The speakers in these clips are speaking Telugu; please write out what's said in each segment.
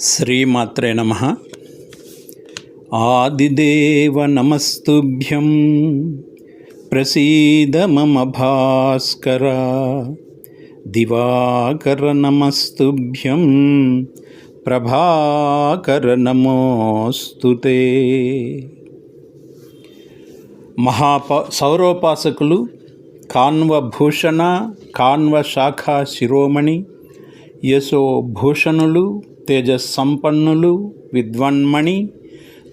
శ్రీమాత్రే నమ. ఆదిదేవ నమస్తుభ్యం. ప్రసీద మమ భాస్కర. దివాకర నమస్తుభ్యం. ప్రభాకర నమోస్తుతే మహాప సౌరోపాసకులు కాన్వభూషణ కాన్వ శాఖ శిరోమణి యశో భూషణులు తేజస్సంపన్నులు విద్వన్మణి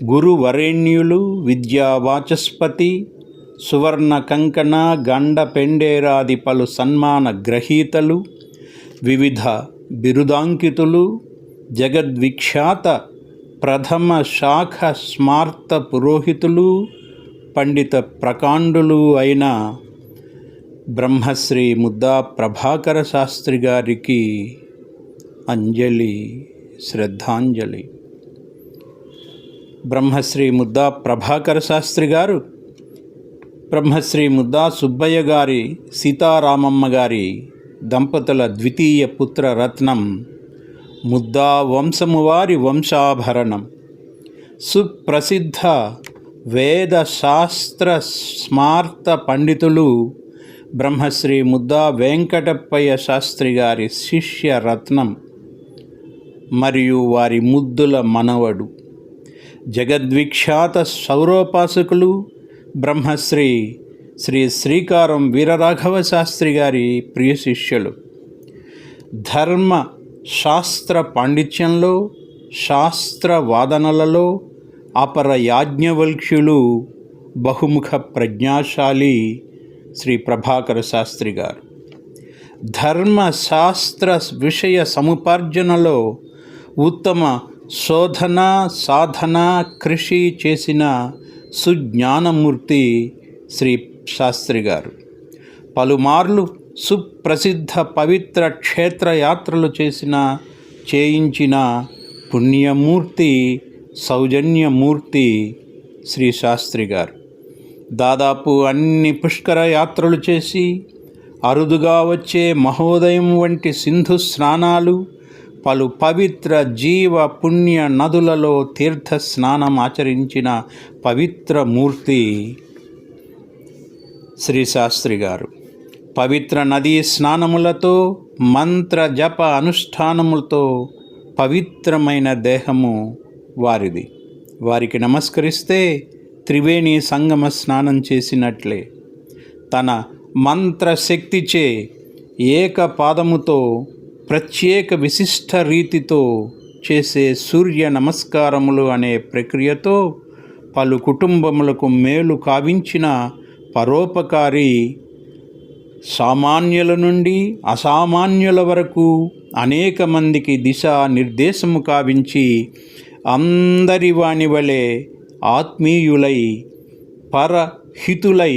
గురువరేణ్యులు విద్యావాచస్పతి సువర్ణ కంకణ గండ పెండేరాది పలు సన్మాన గ్రహీతలు వివిధ బిరుదాంకితులు జగద్విఖ్యాత ప్రథమ శాఖ స్మార్త పురోహితులు పండిత ప్రకాండులు అయిన బ్రహ్మశ్రీ ముద్దా ప్రభాకర శాస్త్రి గారికి అంజలి. శ్రద్ధాంజలి. బ్రహ్మశ్రీ ముద్దా ప్రభాకర శాస్త్రి గారు బ్రహ్మశ్రీ ముద్దా సుబ్బయ్య గారి సీతారామమ్మ గారి దంపతుల ద్వితీయ పుత్ర రత్నం ముద్దా వంశము వారి వంశాభరణం. సుప్రసిద్ధ వేద శాస్త్ర స్మార్త పండితులు బ్రహ్మశ్రీ ముద్దా వెంకటప్పయ్య శాస్త్రి గారి శిష్య రత్నం. మరియు వారి ముద్దుల మనవడు. జగద్విఖ్యాత సౌరోపాసకులు బ్రహ్మశ్రీ శ్రీ శ్రీకారం వీరరాఘవ శాస్త్రి గారి ప్రియ శిష్యులు. ధర్మ శాస్త్ర పాండిత్యంలో శాస్త్ర వాదనలలో అపర యాజ్ఞవల్క్యులు బహుముఖ ప్రజ్ఞాశాలి శ్రీ ప్రభాకర శాస్త్రి గారు. ధర్మ శాస్త్ర విషయ సముపార్జనలో ఉత్తమ శోధన సాధన కృషి చేసిన సుజ్ఞానమూర్తి శ్రీ శాస్త్రి గారు. పలుమార్లు సుప్రసిద్ధ పవిత్ర క్షేత్రయాత్రలు చేసిన చేయించిన పుణ్యమూర్తి సౌజన్యమూర్తి శ్రీ శాస్త్రి గారు. దాదాపు అన్ని పుష్కర యాత్రలు చేసి అరుదుగా వచ్చే మహోదయం వంటి సింధు స్నానాలు పలు పవిత్ర జీవ పుణ్య నదులలో తీర్థ స్నానం ఆచరించిన పవిత్ర మూర్తి శ్రీశాస్త్రి గారు. పవిత్ర నదీ స్నానములతో మంత్ర జప అనుష్ఠానములతో పవిత్రమైన దేహము వారిది. వారికి నమస్కరిస్తే త్రివేణి సంగమ స్నానం చేసినట్లే. తన మంత్రశక్తిచే ఏక పాదముతో ప్రత్యేక విశిష్ట రీతితో చేసే సూర్య నమస్కారములు అనే ప్రక్రియతో పలు కుటుంబములకు మేలు కావించిన పరోపకారి సామాన్యుల నుండి అసామాన్యుల వరకు అనేక మందికి దిశ నిర్దేశము కావించి అందరి వాని వలె ఆత్మీయులై పరహితులై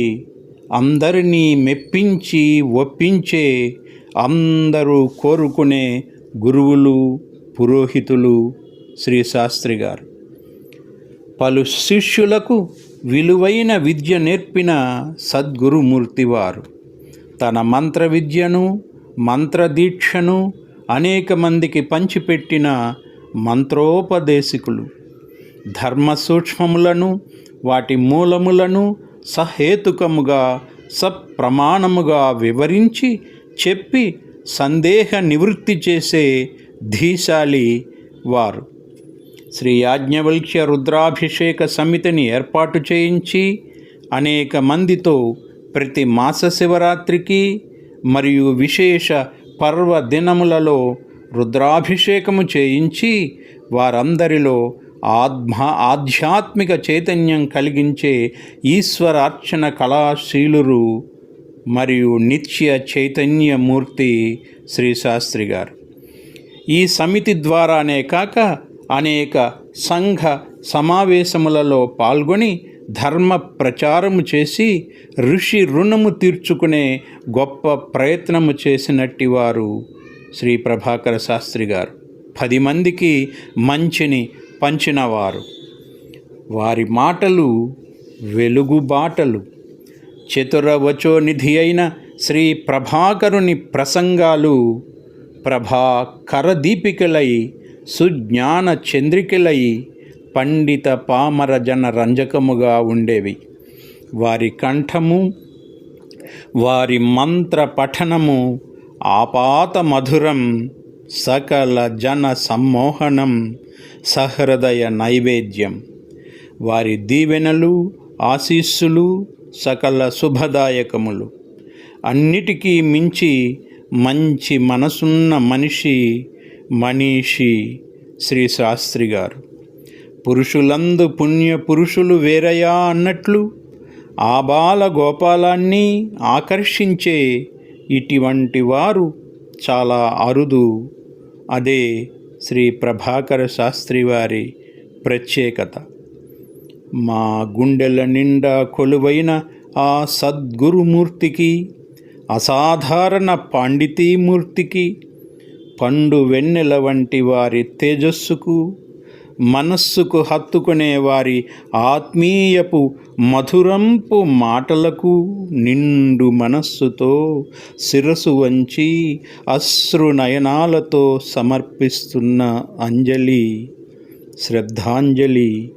అందరినీ మెప్పించి ఒప్పించే అందరూ కోరుకునే గురువులు పురోహితులు శ్రీ శాస్త్రి గారు. పలు శిష్యులకు విలువైన విద్య నేర్పిన సద్గురుమూర్తివారు. తన మంత్ర విద్యను మంత్రదీక్షను అనేక మందికి పంచిపెట్టిన మంత్రోపదేశికులు. ధర్మ సూక్ష్మములను వాటి మూలములను సహేతుకముగా సప్రమాణముగా వివరించి చెప్పి సందేహ నివృత్తి చేసే ధీశాలి వారు. శ్రీ యాజ్ఞవల్క్య రుద్రాభిషేక సమితిని ఏర్పాటు చేయించి అనేక మందితో ప్రతి మాస శివరాత్రికి మరియు విశేష పర్వ దినములలో రుద్రాభిషేకము చేయించి వారందరిలో ఆత్మ ఆధ్యాత్మిక చైతన్యం కలిగించే ఈశ్వరార్చన కళాశీలురు మరియు నిత్య చైతన్యమూర్తి శ్రీ శాస్త్రి గారు. ఈ సమితి ద్వారానే కాక అనేక సంఘ సమావేశములలో పాల్గొని ధర్మ ప్రచారము చేసి ఋషి రుణము తీర్చుకునే గొప్ప ప్రయత్నము చేసినట్టి వారు శ్రీ ప్రభాకర శాస్త్రి గారు. పది మందికి మంచిని పంచినవారు. వారి మాటలు వెలుగుబాటలు చతురవచోనిధి అయిన శ్రీ ప్రభాకరుని ప్రసంగాలు ప్రభా కరదీపికలై సుజ్ఞాన చంద్రికలై పండిత పామర జన రంజకముగా ఉండేవి. వారి కంఠము వారి మంత్ర పఠనము ఆపాత మధురం సకల జన సమ్మోహనం సహృదయ నైవేద్యం. వారి దీవెనలు ఆశీస్సులు సకల శుభదాయకములు. అన్నిటికీ మించి మంచి మనసున్న మనిషి మనీషి శ్రీ శాస్త్రి గారు. పురుషులందు పుణ్య పురుషులు వేరయా అన్నట్లు ఆబాల గోపాలాన్ని ఆకర్షించే ఇటువంటి వారు చాలా అరుదు. అదే శ్రీ ప్రభాకర శాస్త్రి వారి ప్రత్యేకత. మా గుండెల నిండా కొలువైన ఆ సద్గురుమూర్తికి అసాధారణ పాండితీమూర్తికి పండు వెన్నెల వంటి వారి తేజస్సుకు మనస్సుకు హత్తుకునే వారి ఆత్మీయపు మధురంపు మాటలకు నిండు మనస్సుతో శిరసు వంచి అశ్రు నయనాలతో సమర్పిస్తున్న అంజలి శ్రద్ధాంజలి.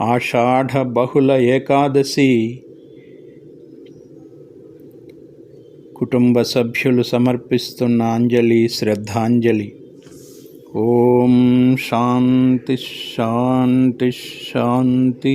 ఆషాఢ బహుళ ఏకాదశి. కుటుంబ సభ్యులు సమర్పిస్తున్న అంజలి శ్రద్ధాంజలి. ఓం శాంతి శాంతి శాంతి.